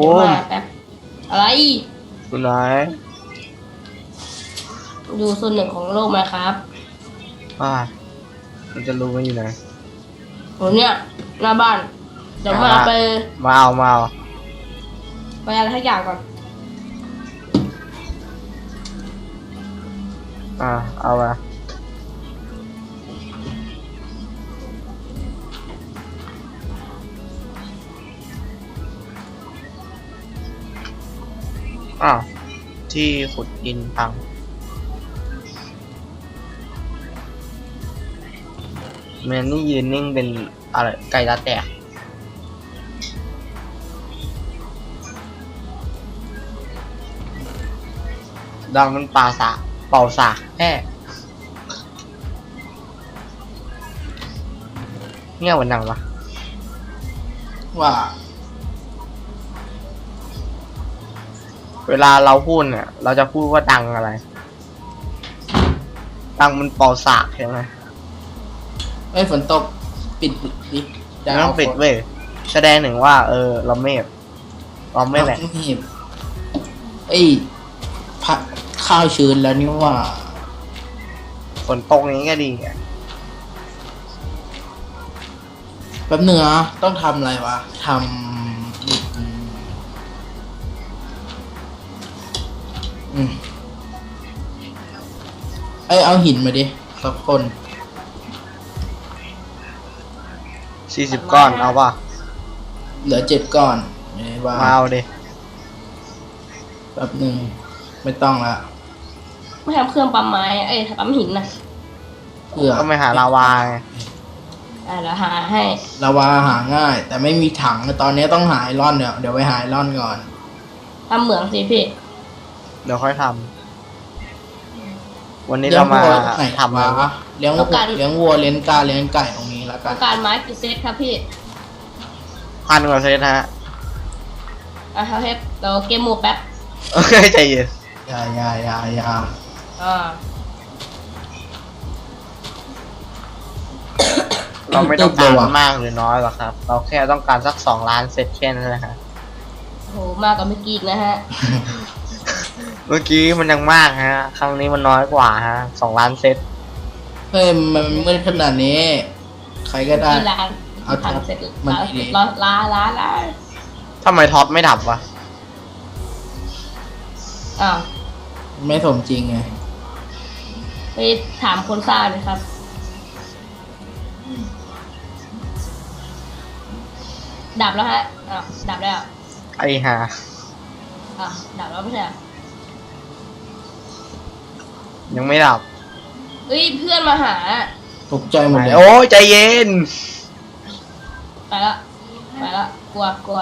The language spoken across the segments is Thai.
บูมมาแป๊บอะไร อยู่ไหนดูส่วนหนึ่งของโลกไหมครับอ่ามันจะรู้ว่าอยู่ไหน ผมเนี่ยหน้าบ้านเดี๋ยวมาอ่า ไปมาเอามาเอาไปอะไรทักอย่างก่อนอ่าเอามา อ้าว ที่ขุดดินพัง แมนนี่ยืนนิ่งเป็นอะไรไก่ตาแตกดังมันป่าสาเป่าสาแค่เงี้ยวันนังวะว่า เวลาเราพูดเนี่ย เราจะพูดว่าดังอะไร ดังมันเป่าสากใช่ไหมเอ้ยฝนตกปิดดิไม่ต้องปิดเว้ยแสดงหนึ่งว่า เออ เราไม่เราไม่แหละไม่เห็นเอ้ยพักข้าวชื้นแล้วนี่ว่าฝนตกอย่างนี้ก็ดีอะแป๊บนึงนะต้องทำอะไรวะทำ เอ้ยเอาหินมาดิสักคนสี่สิบก้อน เอาป่ะ เหลือเจ็ดก้อนไม่ว่ามาเอาดิแป๊บนึงไม่ต้องละไม่ทำเครื่องปั๊มไม้เอ้ยปั๊มหินนะเพื่อก็ไม่หาลาวาไงอ่าเดี๋ยวหาให้ลาวาหาง่าย แต่ไม่มีถังตอนนี้ต้องหาไอรอนเดี๋ยวเดี๋ยวไปหาไอรอนก่อนทำเหมืองสิพี่ เดี๋ยวค่อยทำวันนี้เรามาลี้ยงวัวไหนทำอะไรวะเลี้ยงวัวต้องการเลี้ยงวัวเลี้ยงกาเลี้ยงไก่ตรงนี้แล้วกัต้อนงการไม้กี่เซตครับพี่พันกว่าเซตฮะอะครับเฮฟเราเกมโหมดแป๊บโอเคใจเย็นอย่าอย่าอย่าอย่าอ่าเราไม่ต้องการมากหรือน้อยหรอกครับ เราแค่ต้องการสักสองล้านเซตแค่นั้นแหละฮะโหมากกว่าเมื่อกี้อีกนะฮะ เมื่อกี้มันยังมากฮะ ครั้งนี้มันน้อยกว่าฮะสองล้านเซตเฮ้ยมันมืดขนาดนี้ ใครก็ได้กี่ล้านเอาพันเสร็จมันล้านดี ล้านล้านล้านล้านทำไมท็อปไม่ดับวะ อ้าวไม่สมจริงไงไปถามคนสร้างเลยครับ ดับแล้วฮะอ้าวดับแล้วไอ้ห่าอ้าวดับแล้วไม่ใช่เหรอ ยังไม่ดับเฮ้ยเพื่อนมาหาตกใจหมดเลยโอ้ยใจเย็น ไปละไปละกลัวกลัว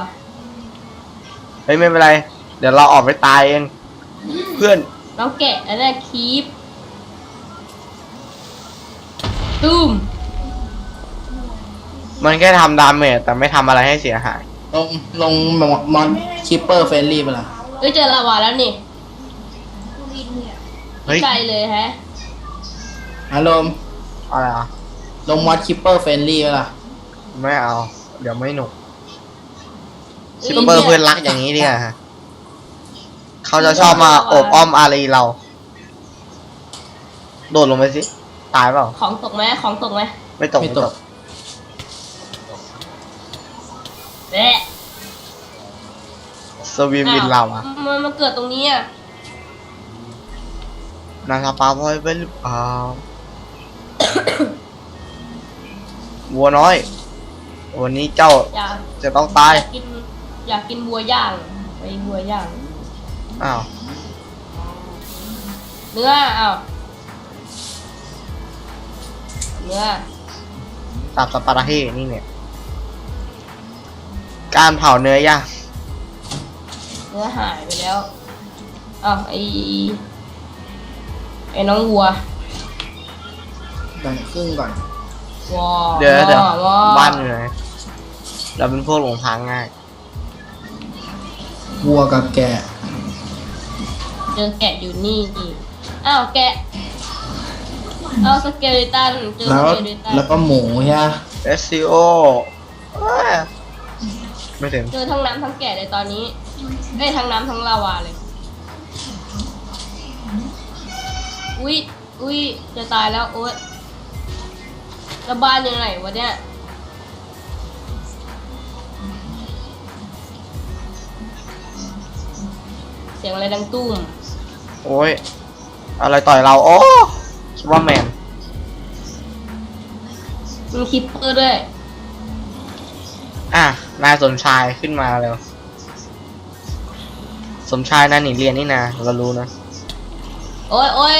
เฮ้ยไม่เป็นไร เดี๋ยวเราออกไปตายเอง เพื่อนน้องแกะอันนั้นคีปตุ้มมันแค่ทำดาเมจแต่ไม่ทำอะไรให้เสียหาย ลงลงมอนคิปเปอร์เฟรนลี่ไปละเฮ้ยเจอลาวาแล้วนี่ เฮ้ยไกลเลยฮะ อารมณ์อะไรอะ ลงมอดคิปเปอร์เฟรนลี่ไปละไม่เอา เดี๋ยวไม่หนุกเฮ้ยซิปเปอร์เนี่ยเพื่อนรักอย่างนี้เนี่ยฮะเขาจะชอบมาโอบอ้อมอารีเรา โดดลงไปสิ ตายเปล่า ของตกไหมของตกไหมไม่ตกไม่ไม่ตตกกเละสวีมวินเราอะมันมาเกิดตรงนี้อะ นางสปาพอยไปหรือเปล่าวัวน้อย วันนี้เจ้าอยากจะต้องตายอยากกิน อยากกินบัวย่างไปบัวย่างอ้าวเนื้ออ้าวเนื้อตับสปาราเฮนี่เนี่ย การเผาเนื้อย่าง เนื้อหายไปแล้วอ้าวไอ ไอ้น้องวัวแบ่งครึ่งก่อนวอเดี๋ยวเดี๋ยววอบ้านอยู่ไหนเราเป็นพวกหลงทางง่ายวัวกับแกะเจอแกะอยู่นี่อีกอ้าวแกะเอาสเกเลตันเจอแล้สวเกเลตันแล้วก็หมูใช่ไหม SCO เอ้ยไม่ถึง เจอทั้งน้ำทั้งแกะเลยตอนนี้เอ้ยทั้งน้ำทั้งลาวาเลย อุ้ยอุ้ยจะตายแล้วโอ๊ยแล้วบ้านอยู่ไหนวะเนี่ยเสียงอะไรดังตุ้มโอ้ยอะไรต่อยเราโอ้คิดว่าแมนมีคิปเปอร์ด้วย อะนายสมชายขึ้นมาเร็วสมชายนั่นหนีเรียนนี่นะเรารู้นะ โอ้ยโอ้ย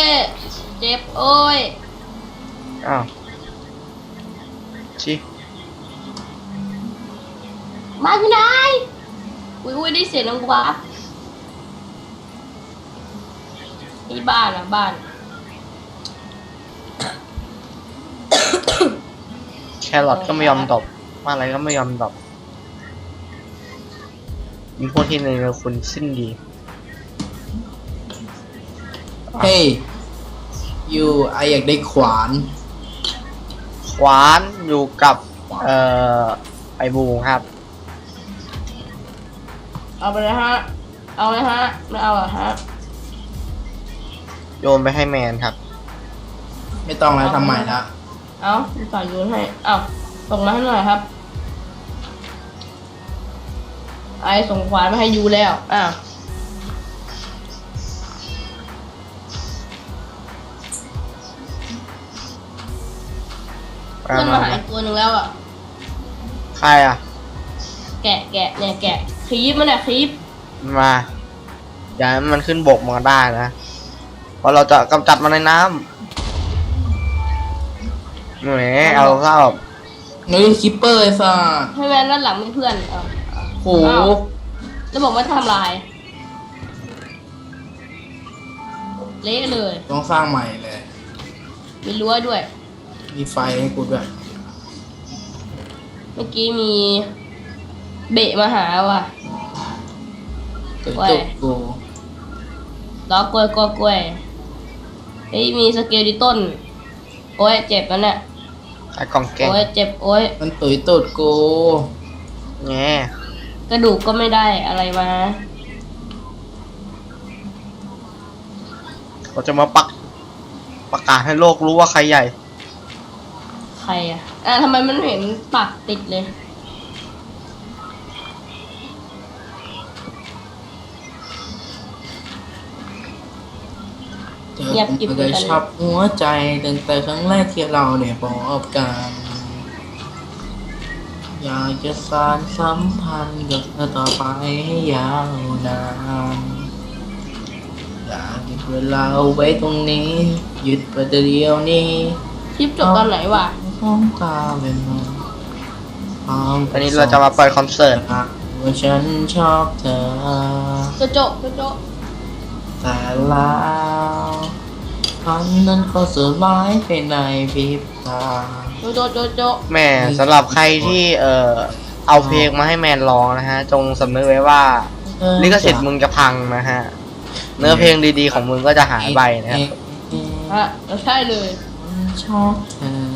เจ็บโอ้ยอ้าวชิบ้านอยู่ไหนอุ้ยอุ้ยได้เสียงน้องวับนี่บ้านอะบ้าน แครอทก็ไม่ยอมตอบว่าอะไรก็ไม่ยอมตอบมีพวกที่ในคุณสิ้นดี เฮ้ยยูไออยากได้ขวานขวานอยู่กับ เอ่อไอบูครับเอาไปเลยฮะ เอาเลยฮะ ไม่เอาเหรอฮะโยนไปให้แมนครับ ไม่ต้องแล้วทำใหม่ละเอาต่อโยนให้เอาส่งมาให้หน่อยครับ ไอส่งขวานมาให้ยูแล้วอ้า เพื่อนมาหาอีกตัวหนึ่งแล้วอะ ใครอะ แกะแกะเนี่ยแกะคลิปมันอะคลิปมาอย่าให้มันขึ้นบกมาได้นะ เพราะเราจะกำจัดมันในน้ำแหมเอาเข้าเฮ้ยคิปเปอร์ไอ้สัสให้แมนด้านหลังเป็นเพื่อนเอาเอาโหอ้าวแล้วบอกว่าทำลายเละเลย ต้องสร้างใหม่เลย มีรั้วด้วย มีไฟให้กูด้วยเมื่อกี้มีเบะมาหาว่ะตุยไว้ตุกกูล้อกล้วยกล้วยกล้วยเฮ้ยมีสเกลดิต้น โอ้ยเจ็บแล้วเนี่ยขายกล่องแกงโอ้ยเจ็บโอ้ยมันตุยตุดกูแง่กระดูกก็ไม่ได้อะไรมาเราจะมาปักประกาศให้โลกรู้ว่าใครใหญ่ใค รอะอะทำไมมันเห็นปักติดเลยเจอผมเคยชอบหัวใจตั้งแต่ครั้งแรกที่เราเนี่ยพบกัน อยากจะสานสัมพันธ์กับเธอต่อไปให้ยาวนานอยากหยุดเวลาเอาไว้ตรงนี้หยุดประเดี๋ยวนี้ คลิปจบตอนไหนวะ ต้องตาเป็นมันพร้อมตอนนี้เราจะมาเปิดคอนเสิร์ตว่าฉันชอบเธอโจโจโจโจแต่แล้วพันนั้นก็สลายไปในพริบตาโจโจโจโจแม่สำหรับใครที่เอ่อเอาเพลงมาให้แมนร้องนะฮะ จงสำนึกไว้ว่าลิขสิทธิ์มึงจะพังนะฮะ เนื้อเพลงดีๆของมึงก็จะหายไปนะครับฮะใช่เลยชอบเธอ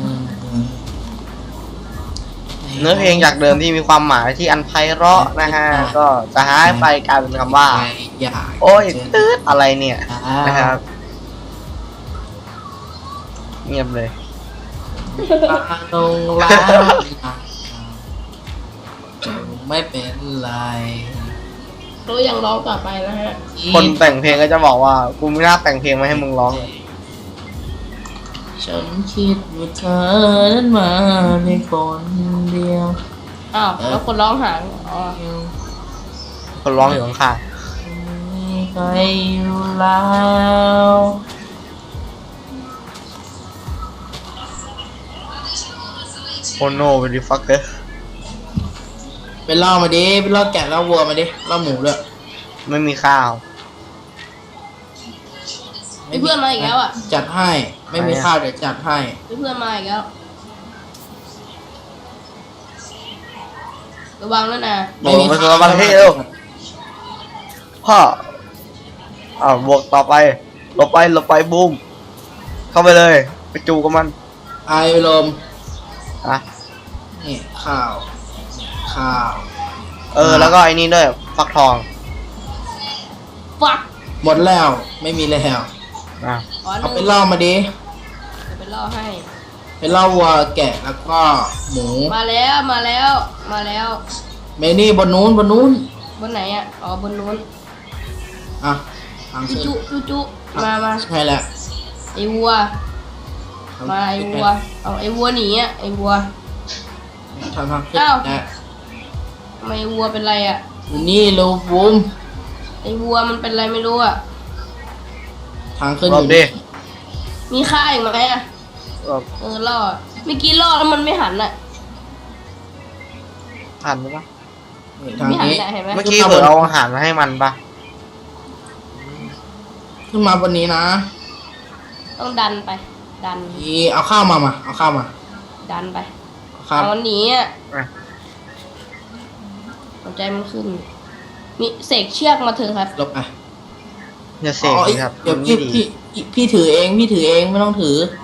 เนื้อเพลงจากเดิมที่มีความหมายที่อันไพเราะนะฮะก็จะหายไปกลายเป็นคำว่าอยากโอ้ยตืดอะไรเนี่ยนะครับเงียบเลยปาลงแล้วไม่เป็นไรตัวยังร้องต่อไปนะฮะคนแต่งเพลงก็จะบอกว่า กูไม่น่าแต่งเพลงมาให้มึงร้องเลย ฉันคิดว่าเธอนั้นมาในคนเดียว อ้าวแล้วคนร้องหางอ๋อคนร้องอยู่ข้างมีใครอยู่แล้วๆโอโนเวดิฟักเกอร์ไปล่อมาดิไปล่อแกะล่อวัวมาดิล่อหมูด้วยไม่มีข้าวมีเพื่อนมาอีกแล้วอะ จัดให้ ไม่มีไหนอะข้าวเดี๋ยวจัดให้มีเพื่อนมาอีกแล้ว ระวังแล้วนะบอกไปตัวประเทศเร็วพ่ออ่าวบวกต่อไปหลบไปหลบไปบูมเข้าไปเลย ไปจูกับมันไอลมอะนี่ข้าวข้าว เออ แล้วก็ไอ้นี่ด้วยฟักทองฟักหมดแล้วไม่มีแล้วอะขอหเอานึ่งไปล่อมาดิจะไป ล่อให้ไปล่อวัวแกะแล้วก็หมูมาแล้วมาแล้วมาแล้วเมนี่บนนู้นบนนู้นบนไหนอะอ๋อบนนู้นอะทางจุขึ้นจุจุจุมามาใช่แล้วไอวัวมาไอวัวเอาไอวัวหนีอะไอวัวทางทางขึ้นอ้าวนะทำไมวัวเป็นไรอะอยู่นี่ลูกบูมไอวัวมันเป็นไรไม่รู้อะทางขึ้นรออบยู่ดินี่มีค่าอีกไหมอะ รอบเออล่อเมื่อกี้ล่อแล้วมันไม่หันอะ ทันปะนี่ทางไม่หันนี้อะเห็นไหมเมื่อกี้เผื่อเอาอาหารมาให้มันปะขึ้นมาบนนี้นะต้องดันไป ดันอีเอาข้าวมามา เอาข้าวมาดันไปเอาข้าวเอามันหนีอะอะหัวใจมันขึ้น มีเสกเชือกมาเถอะครับ ลบไปอย่าเสอ๋กอสิครับเดี๋ยวมันพี่ไม่ดีพี่พี่พี่ถือเอง พี่ถือเองไม่ต้องถืออ